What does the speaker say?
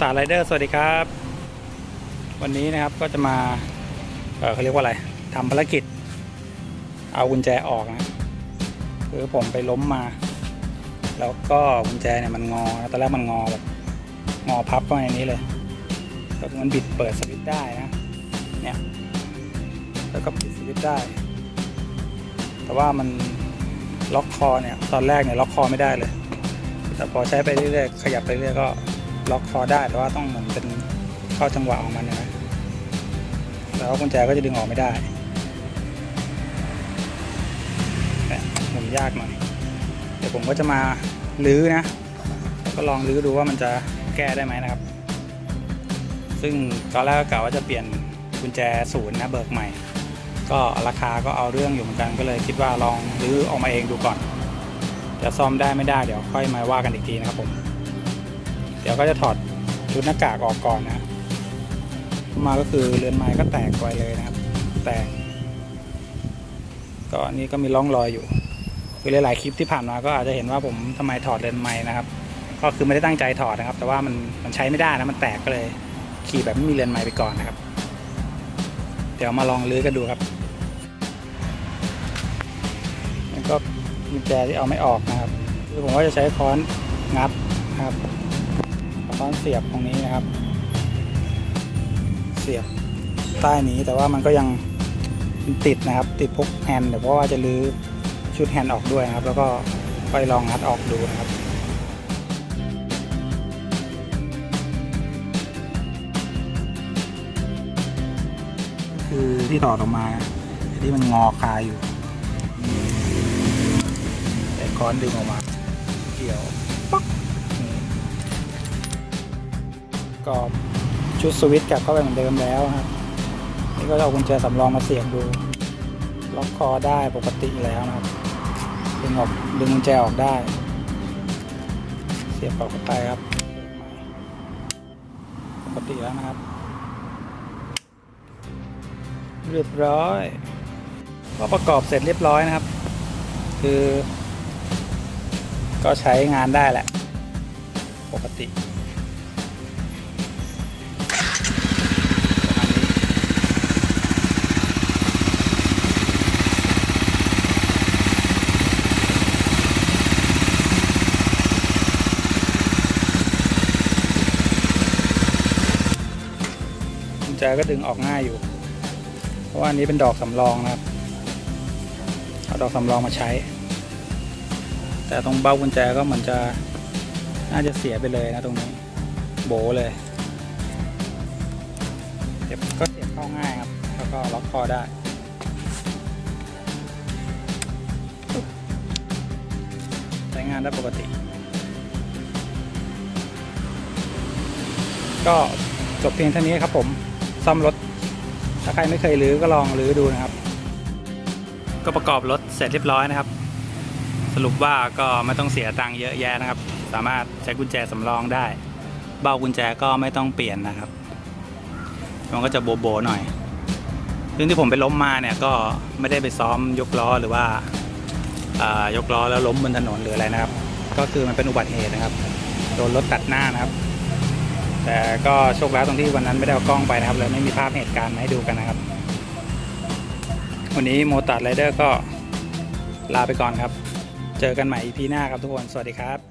ตาไรเดอร์สวัสดีครับ วันนี้นะครับก็จะมาเเขาเรียกว่าอะไรทำภารกิจ เอากุญแจออกนะคือผมไปล้มมา แล้วก็กุญแจเนี่ยมันงอนะตอนแรกมันงอแบบงอพับเข้ามาในนี้เลยแล้วมันบิดเปิดสวิตช์ได้นะเนี่ยแล้วก็ปิดสวิตช์ได้ แต่ว่ามันล็อกคอเนี่ยตอนแรกเนี่ยล็อกคอไม่ได้เลย แต่พอใช้ไปเรื่อยๆขยับไปเรื่อยๆก็ ล็อกคอได้แต่ว่าต้องเหมือนเป็นเข้าจังหวะของมันนะแล้วกุญแจก็จะดึงออกไม่ได้หมุนยากหน่อยเดี๋ยวผมก็จะมาลื้อนะก็ลองลื้อดูว่ามันจะแก้ได้ไหมนะครับ ซึ่งตอนแรกก็กะว่าจะเปลี่ยนกุญแจศูนย์นะเบิกใหม่ ก็ราคาก็เอาเรื่องอยู่เหมือนกันก็เลยคิดว่าลองรื้อออกมาเองดูก่อน จะซ่อมได้ไม่ได้เดี๋ยวค่อยมาว่ากันอีกทีนะครับผม เดี๋ยวก็จะถอดชุดหน้ากากออกก่อนนะมาก็คือเรือนไม้ก็แตกไปเลยนะครับ แตกก็อันนี้ก็มีร่องรอยอยู่ คือหลายๆคลิปที่ผ่านมาก็อาจจะเห็นว่าผมทำไมถอดเรือนไม้นะครับ ก็คือไม่ได้ตั้งใจถอดนะครับ แต่ว่ามันมันใช้ไม่ได้นะมันแตกก็เลยขี่แบบไม่มีเรือนไม้ไปก่อนนะครับ เดี๋ยวมาลองลื้อกันดูครับแล้วก็กุญแจที่เอาไม่ออกนะครับคือผมก็จะใช้ค้อนงัดนะครับ ค้อนเสียบตรงนี้นะครับ เสียบใต้นี้แต่ว่ามันก็ยังติดนะครับ ติดพวกแฮนด์เดี๋ยวเพราะว่าจะลื้อชุดแฮนด์ออกด้วยนะครับ แล้วก็ไปลองงัดออกดูนะครับคือที่ถอดออกมาที่มันงอคาอยู่ แต่ค้อนดึงออกมา เกี่ยวป๊อก ก็ชุดสวิตช์กลับเข้าไปเหมือนเดิมแล้วครับนี่ก็เอากุญแจสำรองมาเสียบดู ล็อกคอได้ปกติแล้วนะครับ ดึงออกดึงกุญแจออกได้ เสียบเข้าไปครับปกติแล้วนะครับ เรียบร้อยก็ประกอบเสร็จเรียบร้อยนะครับ คือ ก็ใช้งานได้แหละ ปกติ แจก็ดึงออกง่ายอยู่ เพราะว่าอันนี้เป็นดอกสำรองนะครับเอาดอกสำรองมาใช้ แต่ตรงเบ้ากุญแจก็เหมือนจะน่าจะเสียไปเลยนะตรงนี้ โบเลยเสียบก็เสียบเข้าง่ายครับ แล้วก็ล็อกคอได้ใช้งานได้ปกติ ก็จบเพียงเท่านี้ครับผม ซ่อมรถ ถ้าใครไม่เคยรื้อก็ลองรื้อดูนะครับ ก็ประกอบรถเสร็จเรียบร้อยนะครับ สรุปว่าก็ไม่ต้องเสียตังค์เยอะแยะนะครับ สามารถใช้กุญแจสำรองได้ เบ้ากุญแจก็ไม่ต้องเปลี่ยนนะครับ มันก็จะโบโบหน่อยซึ่งที่ผมไปล้มมาเนี่ยก็ไม่ได้ไปซ้อมยกล้อหรือว่าอ่ายกล้อแล้วล้มบนถนนหรืออะไรนะครับ ก็คือมันเป็นอุบัติเหตุนะครับ โดนรถตัดหน้านะครับ แต่ก็โชคร้ายตรงที่วันนั้นไม่ได้เอากล้องไปนะครับเลยไม่มีภาพเหตุการณ์มาให้ดูกันนะครับ วันนี้โมตัดไรเดอร์ก็ลาไปก่อนครับ เจอกันใหม่ EP หน้าครับทุกคน สวัสดีครับ